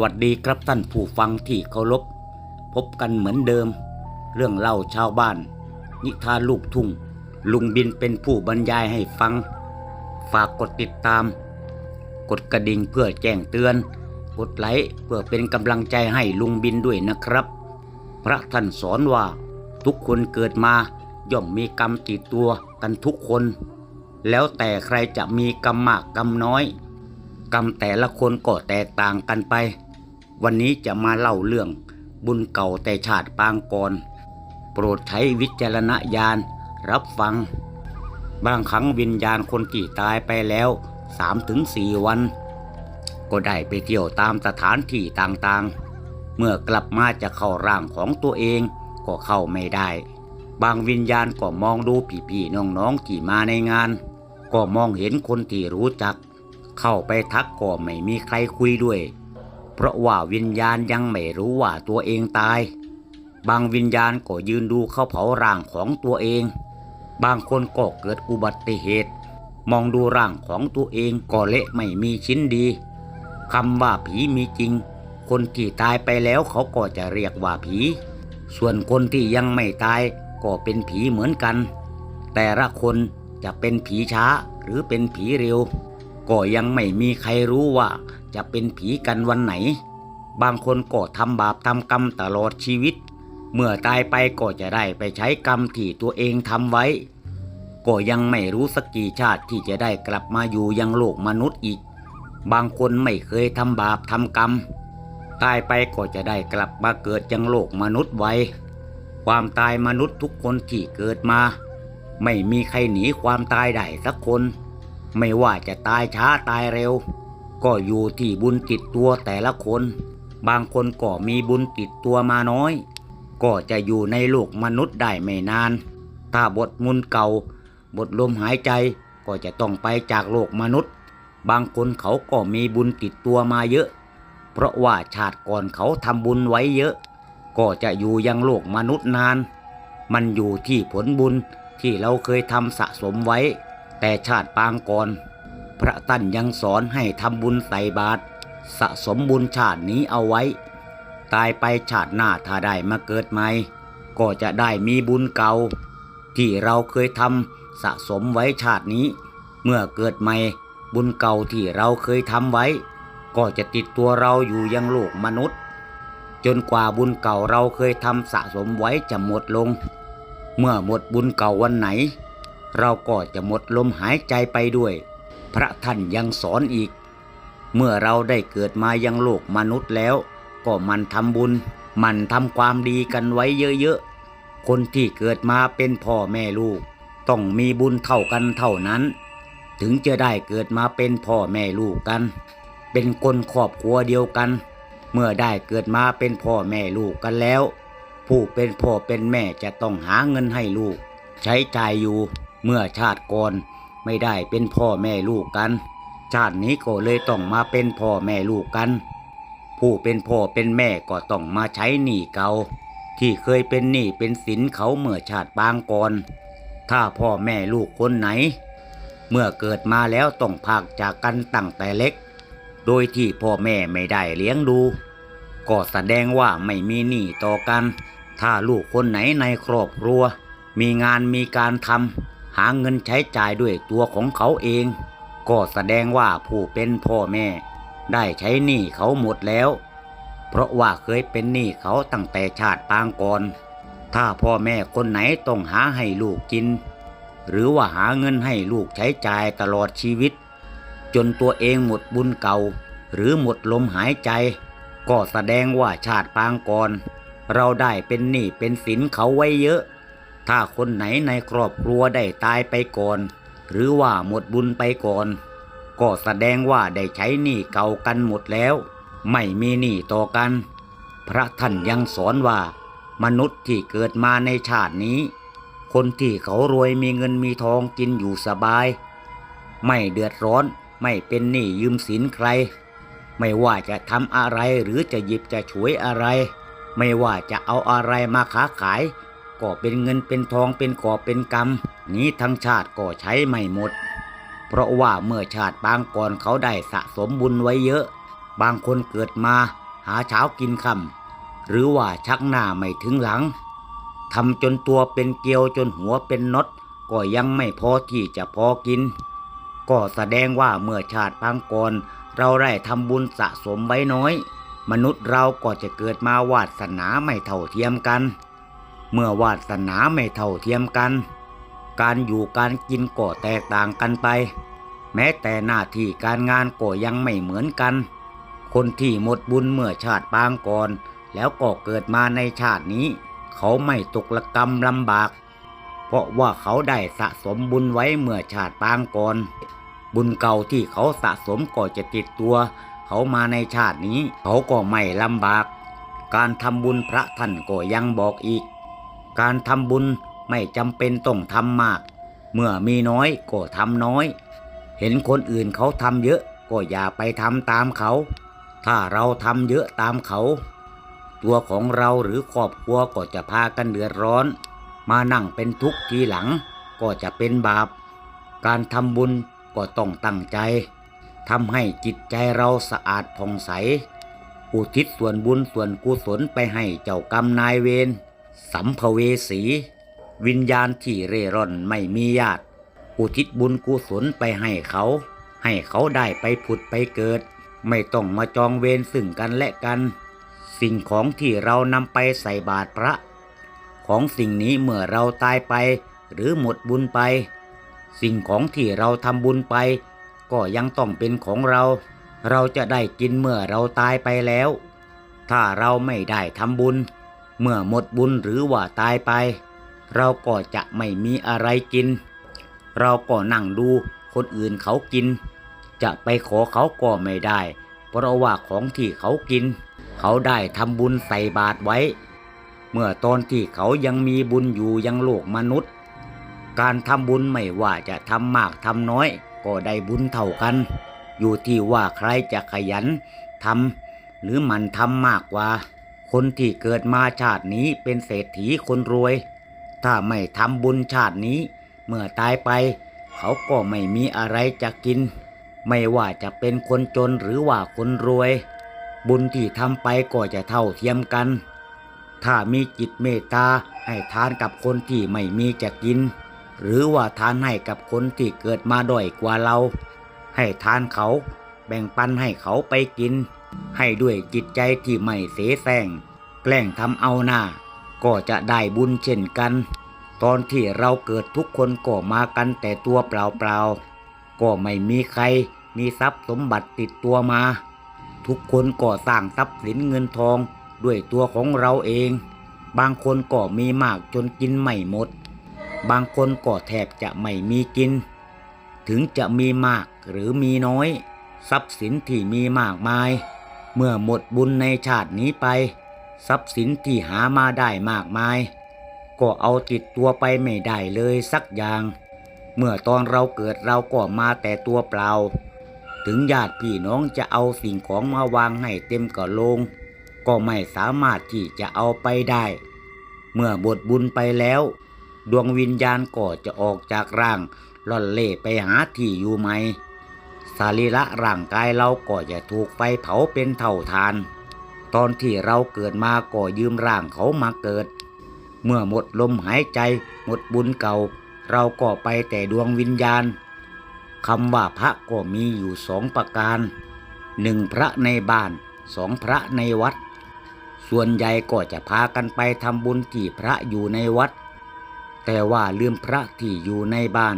วัสดีครับท่านผู้ฟังที่เคารพ พบกันเหมือนเดิม เรื่องเล่าชาวบ้าน นิทานลูกทุ่ง ลุงบินเป็นผู้บรรยายให้ฟัง ฝากกดติดตาม กดกระดิ่งเพื่อแจ้งเตือน กดไลค์เพื่อเป็นกำลังใจให้ลุงบินด้วยนะครับ พระท่านสอนว่า ทุกคนเกิดมาย่อมมีกรรมติดตัวกันทุกคน แล้วแต่ใครจะมีกรรมมากกรรมน้อยกรรมแต่ละคนก็แตกต่างกันไป วันนี้จะมาเล่าเรื่องบุญเก่าแต่ชาติปางก่อน โปรดใช้วิจารณญาณรับฟัง บางครั้งวิญญาณคนที่ตายไปแล้ว3-4วัน ก็ได้ไปเที่ยวตามสถานที่ต่างๆ เมื่อกลับมาจะเข้าร่างของตัวเองก็เข้าไม่ได้ บางวิญญาณก็มองดูพี่ๆน้องๆที่มาในงาน ก็มองเห็นคนที่รู้จัก เข้าไปทักก็ไม่มีใครคุยด้วย เพราะว่าวิญญาณยังไม่รู้ว่าตัวเองตาย บางวิญญาณก็ยืนดูเขาเผาร่างของตัวเอง บางคนก็เกิดอุบัติเหตุ มองดูร่างของตัวเองก็เละไม่มีชิ้นดีคำว่าผีมีจริง คนที่ตายไปแล้วเขาก็จะเรียกว่าผี ส่วนคนที่ยังไม่ตายก็เป็นผีเหมือนกัน แต่ละคนจะเป็นผีช้าหรือเป็นผีเร็ว ก็ยังไม่มีใครรู้ว่า จะเป็นผีกันวันไหน บางคนก็ทำบาปทำกรรมตลอดชีวิต เมื่อตายไปก็จะได้ไปใช้กรรมที่ตัวเองทำไว้ ก็ยังไม่รู้สักกี่ชาติที่จะได้กลับมาอยู่ยังโลกมนุษย์อีก บางคนไม่เคยทำบาปทำกรรม ตายไปก็จะได้กลับมาเกิดยังโลกมนุษย์ไว้ ความตายมนุษย์ทุกคนที่เกิดมา ไม่มีใครหนีความตายได้สักคน ไม่ว่าจะตายช้าตายเร็ว ก็อยู่ที่บุญติดตัวแต่ละคน บางคนก็มีบุญติดตัวมาน้อย ก็จะอยู่ในโลกมนุษย์ได้ไม่นาน ถ้าบทมุนเก่า บทลมหายใจก็จะต้องไปจากโลกมนุษย์ บางคนเขาก็มีบุญติดตัวมาเยอะ เพราะว่าชาติก่อนเขาทำบุญไว้เยอะ ก็จะอยู่ยังโลกมนุษย์นาน มันอยู่ที่ผลบุญที่เราเคยทำสะสมไว้ แต่ชาติปางก่อน พระตั้นยังสอนให้ทำบุญใส่บาตรสะสมบุญชาตินี้เอาไว้ ตายไปชาติหน้าถ้าได้มาเกิดใหม่ ก็จะได้มีบุญเก่า ที่เราเคยทำสะสมไว้ชาตินี้ เมื่อเกิดใหม่บุญเก่าที่เราเคยทำไว้ ก็จะติดตัวเราอยู่ยังโลกมนุษย์ จนกว่าบุญเก่าเราเคยทำสะสมไว้จะหมดลง เมื่อหมดบุญเก่าวันไหน เราก็จะหมดลมหายใจไปด้วย พระท่านยังสอนอีก เมื่อเราได้เกิดมายังโลกมนุษย์แล้ว ก็มันทำบุญ มันทำความดีกันไว้เยอะๆ คนที่เกิดมาเป็นพ่อแม่ลูก ต้องมีบุญเท่ากันเท่านั้น ถึงจะได้เกิดมาเป็นพ่อแม่ลูกกัน เป็นคนครอบครัวเดียวกัน เมื่อได้เกิดมาเป็นพ่อแม่ลูกกันแล้ว ผู้เป็นพ่อเป็นแม่จะต้องหาเงินให้ลูก ใช้จ่ายอยู่เมื่อชาติก่อน ไม่ได้เป็นพ่อแม่ลูกกัน ชาตินี้ก็เลยต้องมาเป็นพ่อแม่ลูกกัน ผู้เป็นพ่อเป็นแม่ก็ต้องมาใช้หนี้เก่าที่เคยเป็นหนี้เป็นสินเขาเมื่อชาติปางก่อน ถ้าพ่อแม่ลูกคนไหน เมื่อเกิดมาแล้วต้องพากจากกันตั้งแต่เล็ก โดยที่พ่อแม่ไม่ได้เลี้ยงดูก็แสดงว่าไม่มีหนี้ต่อกัน ถ้าลูกคนไหนในครอบครัว มีงานมีการทำ หาเงินใช้จ่ายด้วยตัวของเขาเอง ก็แสดงว่าผู้เป็นพ่อแม่ ได้ใช้หนี้เขาหมดแล้ว เพราะว่าเคยเป็นหนี้เขาตั้งแต่ชาติปางก่อน ถ้าพ่อแม่คนไหนต้องหาให้ลูกกิน หรือว่าหาเงินให้ลูกใช้จ่ายตลอดชีวิต จนตัวเองหมดบุญเก่า หรือหมดลมหายใจ ก็แสดงว่าชาติปางก่อน เราได้เป็นหนี้เป็นสินเขาไว้เยอะ ถ้าคนไหนในครอบครัวได้ตายไปก่อน หรือว่าหมดบุญไปก่อน ก็แสดงว่าได้ใช้หนี้เก่ากันหมดแล้ว ไม่มีหนี้ต่อกัน พระท่านยังสอนว่า มนุษย์ที่เกิดมาในชาตินี้ คนที่เขารวยมีเงินมีทองกินอยู่สบาย ไม่เดือดร้อนไม่เป็นหนี้ยืมสินใคร ไม่ว่าจะทำอะไรหรือจะหยิบจะฉวยอะไร ไม่ว่าจะเอาอะไรมาค้าขาย ก็เป็นเงินเป็นทองเป็นกอบเป็นกำนี้ทั้งชาติก็ใช้ไม่หมด เพราะว่าเมื่อชาติบางก่อนเขาได้สะสมบุญไว้เยอะ บางคนเกิดมาหาเช้ากินคำหรือว่าชักหน้าไม่ถึงหลังทำจนตัวเป็นเกลียวจนหัวเป็นน็อตก็ยังไม่พอที่จะพอกิน ก็แสดงว่าเมื่อชาติพังก่อนเราได้ทำบุญสะสมไว้น้อย มนุษย์เราก็จะเกิดมาวาสนาไม่เท่าเทียมกัน เมื่อวาสนาไม่เท่าเทียมกัน การอยู่การกินก็แตกต่างกันไป แม้แต่หน้าที่การงานก็ยังไม่เหมือนกัน คนที่หมดบุญเมื่อชาติปางก่อน แล้วก็เกิดมาในชาตินี้ เขาไม่ตกละกรรมลำบาก เพราะว่าเขาได้สะสมบุญไว้เมื่อชาติปางก่อน บุญเก่าที่เขาสะสมก็จะติดตัว เขามาในชาตินี้ เขาก็ไม่ลำบาก การทำบุญพระท่านก็ยังบอกอีก การทำบุญไม่จำเป็นต้องทำมาก เมื่อมีน้อยก็ทำน้อย เห็นคนอื่นเขาทำเยอะก็อย่าไปทำตามเขา ถ้าเราทำเยอะตามเขา ตัวของเราหรือครอบครัวก็จะพากันเดือดร้อน มานั่งเป็นทุกข์ทีหลังก็จะเป็นบาป การทำบุญก็ต้องตั้งใจทำให้จิตใจเราสะอาดผ่องใส อุทิศส่วนบุญส่วนกุศลไปให้เจ้ากรรมนายเวร สัมภเวสี วิญญาณที่เร่ร่อนไม่มีญาติ อุทิศบุญกุศลไปให้เขา ให้เขาได้ไปผุดไปเกิด ไม่ต้องมาจองเวรซึ่งกันและกัน สิ่งของที่เรานำไปใส่บาตรพระ ของสิ่งนี้เมื่อเราตายไปหรือหมดบุญไป สิ่งของที่เราทำบุญไป ก็ยังต้องเป็นของเรา เราจะได้กินเมื่อเราตายไปแล้ว ถ้าเราไม่ได้ทำบุญ เมื่อหมดบุญหรือว่าตายไป เราก็จะไม่มีอะไรกิน เราก็นั่งดูคนอื่นเขากิน จะไปขอเขาก็ไม่ได้ เพราะว่าของที่เขากิน เขาได้ทำบุญใส่บาตรไว้ เมื่อตอนที่เขายังมีบุญอยู่ยังโลกมนุษย์ การทำบุญไม่ว่าจะทำมากทำน้อย ก็ได้บุญเท่ากัน อยู่ที่ว่าใครจะขยันทำหรือมันทำมากกว่า คนที่เกิดมาชาตินี้เป็นเศรษฐีคนรวย ถ้าไม่ทำบุญชาตินี้ เมื่อตายไป เขาก็ไม่มีอะไรจะกิน ไม่ว่าจะเป็นคนจนหรือว่าคนรวย บุญที่ทำไปก็จะเท่าเทียมกัน ถ้ามีจิตเมตตาให้ทานกับคนที่ไม่มีจะกิน หรือว่าทานให้กับคนที่เกิดมาด้อยกว่าเรา ให้ทานเขาแบ่งปันให้เขาไปกิน ให้ด้วยจิตใจที่ไม่เสแสร้งแกล้งทำเอาหน้า ก็จะได้บุญเช่นกัน ตอนที่เราเกิดทุกคนก็มากันแต่ตัวเปล่าๆ ก็ไม่มีใครมีทรัพย์สมบัติติดตัวมา ทุกคนก็สร้างทรัพย์สินเงินทองด้วยตัวของเราเอง บางคนก็มีมากจนกินไม่หมด บางคนก็แทบจะไม่มีกิน ถึงจะมีมากหรือมีน้อย ทรัพย์สินที่มีมากมาย เมื่อหมดบุญในชาตินี้ไป ทรัพย์สินที่หามาได้มากมาย ก็เอาติดตัวไปไม่ได้เลยสักอย่าง เมื่อตอนเราเกิดเราก็มาแต่ตัวเปล่า ถึงญาติพี่น้องจะเอาสิ่งของมาวางให้เต็มกระโลง ก็ไม่สามารถที่จะเอาไปได้ เมื่อบทบุญไปแล้ว ดวงวิญญาณก็จะออกจากร่างล่อนเล่ไปหาที่อยู่ใหม่ สรีระร่างกายเราก็จะถูกไฟเผาเป็นเท่าทาน ตอนที่เราเกิดมาก็ยืมร่างเขามาเกิด เมื่อหมดลมหายใจหมดบุญเก่า เราก็ไปแต่ดวงวิญญาณคำว่าพระก็มีอยู่สองประการหนึ่งพระในบ้านสองพระในวัด ส่วนใหญ่ก็จะพากันไปทำบุญที่พระอยู่ในวัด แต่ว่าลืมพระที่อยู่ในบ้าน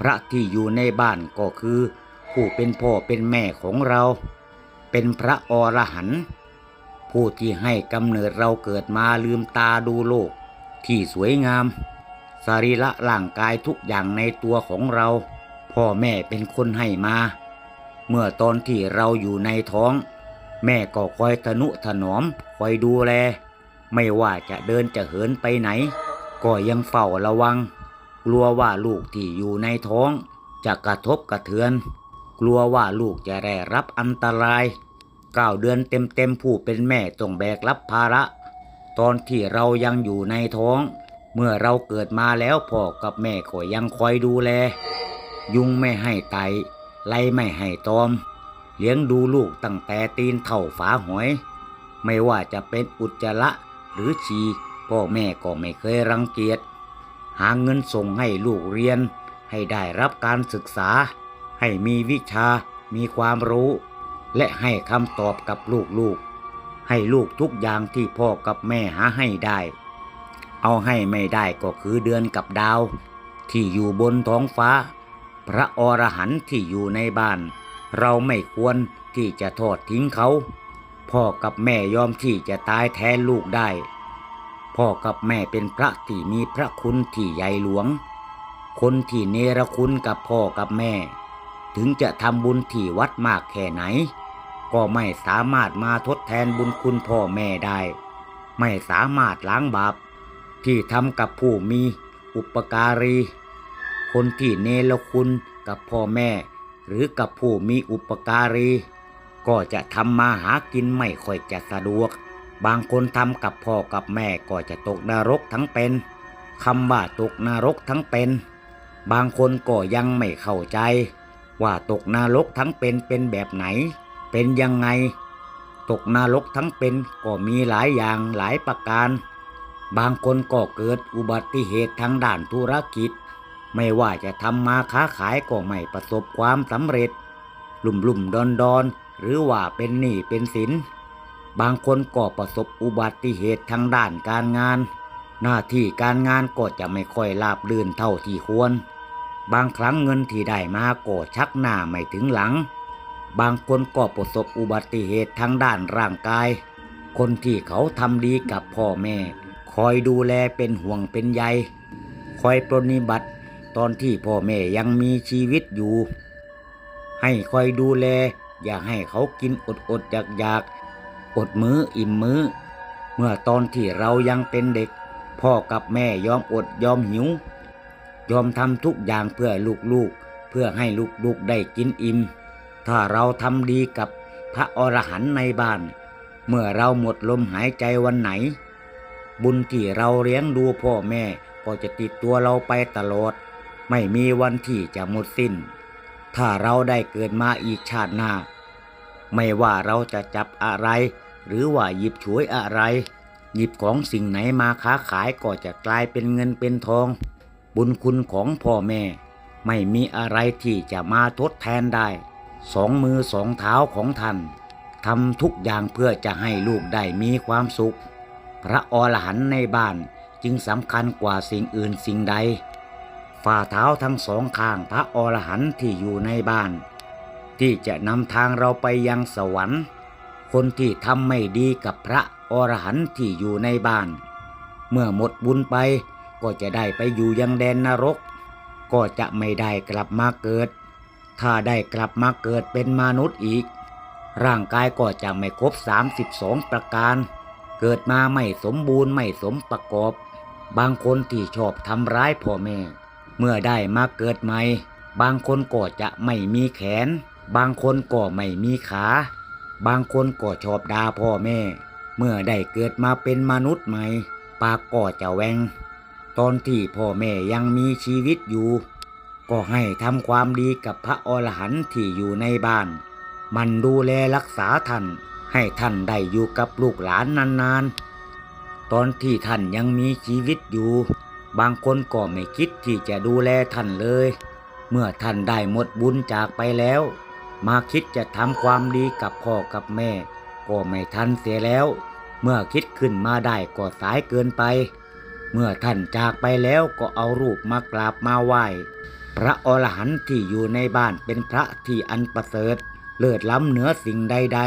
พระที่อยู่ในบ้านก็คือ ผู้เป็นพ่อเป็นแม่ของเรา เป็นพระอรหันต์ผู้ที่ให้กำเนิดเราเกิดมาลืมตาดูโลก ที่สวยงาม สรีระร่างกายทุกอย่างในตัวของเรา พ่อแม่เป็นคนให้มา เมื่อตอนที่เราอยู่ในท้อง แม่ก็คอยทนุถนอมคอยดูแล ไม่ว่าจะเดินจะเหินไปไหน ก็ยังเฝ้าระวังกลัวว่าลูกที่อยู่ในท้องจะกระทบกระเทือน กลัวว่าลูกจะได้รับอันตรายเก้าเดือนเต็มๆผู้เป็นแม่ต้องแบกรับภาระ ตอนที่เรายังอยู่ในท้อง เมื่อเราเกิดมาแล้วพ่อกับแม่ก็ยังคอยดูแล ยุงไม่ให้ไตไล่ไม่ให้ตอม เลี้ยงดูลูกตั้งแต่ตีนเท่าฝาหอย ไม่ว่าจะเป็นอุจจาระหรือฉี่พ่อแม่ก็ไม่เคยรังเกียจหาเงินส่งให้ลูกเรียนให้ได้รับการศึกษา ให้มีวิชา มีความรู้ และให้คำตอบกับลูกๆ ให้ลูกทุกอย่างที่พ่อกับแม่หาให้ได้ เอาให้ไม่ได้ก็คือเดือนกับดาว ที่อยู่บนท้องฟ้า พระอรหันต์ที่อยู่ในบ้าน เราไม่ควรที่จะทอดทิ้งเขา พ่อกับแม่ยอมที่จะตายแทนลูกได้ พ่อกับแม่เป็นพระที่มีพระคุณที่ใหญ่หลวง คนที่เนรคุณกับพ่อกับแม่ ถึงจะทำบุญที่วัดมากแค่ไหน ก็ไม่สามารถมาทดแทนบุญคุณพ่อแม่ได้ ไม่สามารถล้างบาปที่ทำกับผู้มีอุปการี คนที่เนรคุณกับพ่อแม่ หรือกับผู้มีอุปการี ก็จะทำมาหากินไม่ค่อยจะสะดวก บางคนทำกับพ่อกับแม่ก็จะตกนรกทั้งเป็นคำว่าตกนรกทั้งเป็น บางคนก็ยังไม่เข้าใจ ว่าตกนรกทั้งเป็นเป็นแบบไหน เป็นยังไง ตกนรกทั้งเป็นก็มีหลายอย่างหลายประการ บางคนก็เกิดอุบัติเหตุทางด้านธุรกิจ ไม่ว่าจะทำมาค้าขายก็ไม่ประสบความสำเร็จ ลุ่มลุ่มดอนดอนหรือว่าเป็นหนี้เป็นสิน บางคนก็ประสบอุบัติเหตุทางด้านการงาน หน้าที่การงานก็จะไม่ค่อยราบรื่นเท่าที่ควร บางครั้งเงินที่ได้มาก็ชักหน้าไม่ถึงหลัง บางคนก็ประสบอุบัติเหตุทางด้านร่างกาย คนที่เขาทำดีกับพ่อแม่ คอยดูแลเป็นห่วงเป็นใย คอยปรนนิบัติตอนที่พ่อแม่ยังมีชีวิตอยู่ ให้คอยดูแล อย่าให้เขากินอดอดอยากอยากอดมื้ออิ่มมื้อ เมื่อตอนที่เรายังเป็นเด็ก พ่อกับแม่ยอมอดยอมหิว ยอมทำทุกอย่างเพื่อลูกๆ เพื่อให้ลูกๆได้กินอิ่ม ถ้าเราทำดีกับพระอรหันต์ในบ้าน เมื่อเราหมดลมหายใจวันไหน บุญที่เราเลี้ยงดูพ่อแม่ก็จะติดตัวเราไปตลอด ไม่มีวันที่จะหมดสิ้น ถ้าเราได้เกิดมาอีกชาติหน้า ไม่ว่าเราจะจับอะไร หรือว่าหยิบฉวยอะไร หยิบของสิ่งไหนมาค้าขายก็จะกลายเป็นเงินเป็นทอง บุญคุณของพ่อแม่ ไม่มีอะไรที่จะมาทดแทนได้ สองมือสองเท้าของท่านทำทุกอย่างเพื่อจะให้ลูกได้มีความสุข พระอรหันต์ในบ้านจึงสำคัญกว่าสิ่งอื่นสิ่งใด ฝ่าเท้าทั้งสองข้างพระอรหันต์ที่อยู่ในบ้าน ที่จะนำทางเราไปยังสวรรค์ คนที่ทำไม่ดีกับพระอรหันต์ที่อยู่ในบ้าน เมื่อหมดบุญไป ก็จะได้ไปอยู่ยังแดนนรก ก็จะไม่ได้กลับมาเกิด ถ้าได้กลับมาเกิดเป็นมนุษย์อีก ร่างกายก็จะไม่ครบ 32 ประการ เกิดมาไม่สมบูรณ์ไม่สมประกอบ บางคนที่ชอบทำร้ายพ่อแม่ เมื่อได้มาเกิดใหม่ บางคนก็จะไม่มีแขน บางคนก็ไม่มีขา บางคนก็ชอบด่าพ่อแม่ เมื่อได้เกิดมาเป็นมนุษย์ใหม่ ปากก็จะแหวง ตอนที่พ่อแม่ยังมีชีวิตอยู่ ก็ให้ทำความดีกับพระอรหันต์ที่อยู่ในบ้าน มันดูแลรักษาท่าน ให้ท่านได้อยู่กับลูกหลานนานๆ ตอนที่ท่านยังมีชีวิตอยู่ บางคนก็ไม่คิดที่จะดูแลท่านเลย เมื่อท่านได้หมดบุญจากไปแล้ว มาคิดจะทำความดีกับพ่อกับแม่ ก็ไม่ทันเสียแล้ว เมื่อคิดขึ้นมาได้ก็สายเกินไป เมื่อท่านจากไปแล้วก็เอารูปมากราบมาไหว้ พระอรหันต์ที่อยู่ในบ้านเป็นพระที่อันประเสริฐ เลิศล้ำเหนือสิ่งใด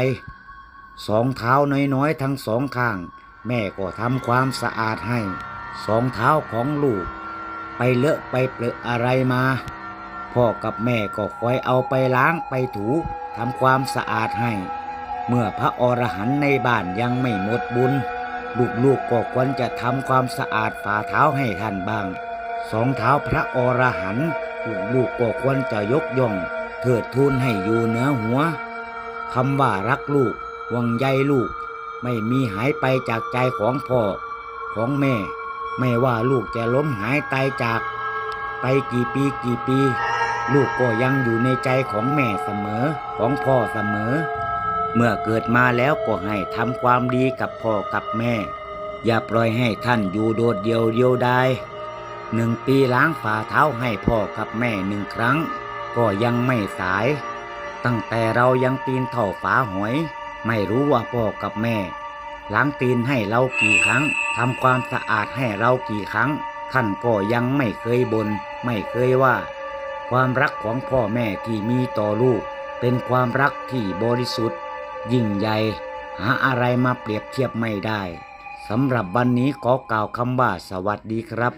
ๆ สองเท้าน้อยๆ ทั้งสองข้าง แม่ก็ทำความสะอาดให้ สองเท้าของลูก ไปเลอะไปเปลอะอะไรมา พ่อกับแม่ก็คอยเอาไปล้างไปถูทำความสะอาดให้ เมื่อพระอรหันต์ในบ้านยังไม่หมดบุญ ลูกๆก็ควรจะทำความสะอาดฝ่าเท้าให้ท่านบ้าง สองเท้าพระอรหันต์ลูกๆก็ควรจะยกย่องเทิดทูนให้อยู่เหนือหัวคำว่ารักลูกห่วงใยลูก ไม่มีหายไปจากใจของพ่อของแม่ ไม่ว่าลูกจะล้มหายตายจาก ไปกี่ปีกี่ปี ลูกก็ยังอยู่ในใจของแม่เสมอของพ่อเสมอ เมื่อเกิดมาแล้วก็ให้ทำความดีกับพ่อกับแม่ อย่าปล่อยให้ท่านอยู่โดดเดียวเดียวดายหนึ่งปีล้างฝ่าเท้าให้พ่อกับแม่หนึ่งครั้ง ก็ยังไม่สาย ตั้งแต่เรายังตีนเท่าฝาหอย ไม่รู้ว่าพ่อกับแม่ ล้างตีนให้เรากี่ครั้งทำความสะอาดให้เรากี่ครั้งท่านก็ยังไม่เคยบน่นไม่เคยว่า ความรักของพ่อแม่ที่มีต่อลูก เป็นความรักที่บริสุทธิ์ ยิ่งใหญ่ หาอะไรมาเปรียบเทียบไม่ได้สำหรับวันนี้ขอกล่าวคำว่าสวัสดีครับ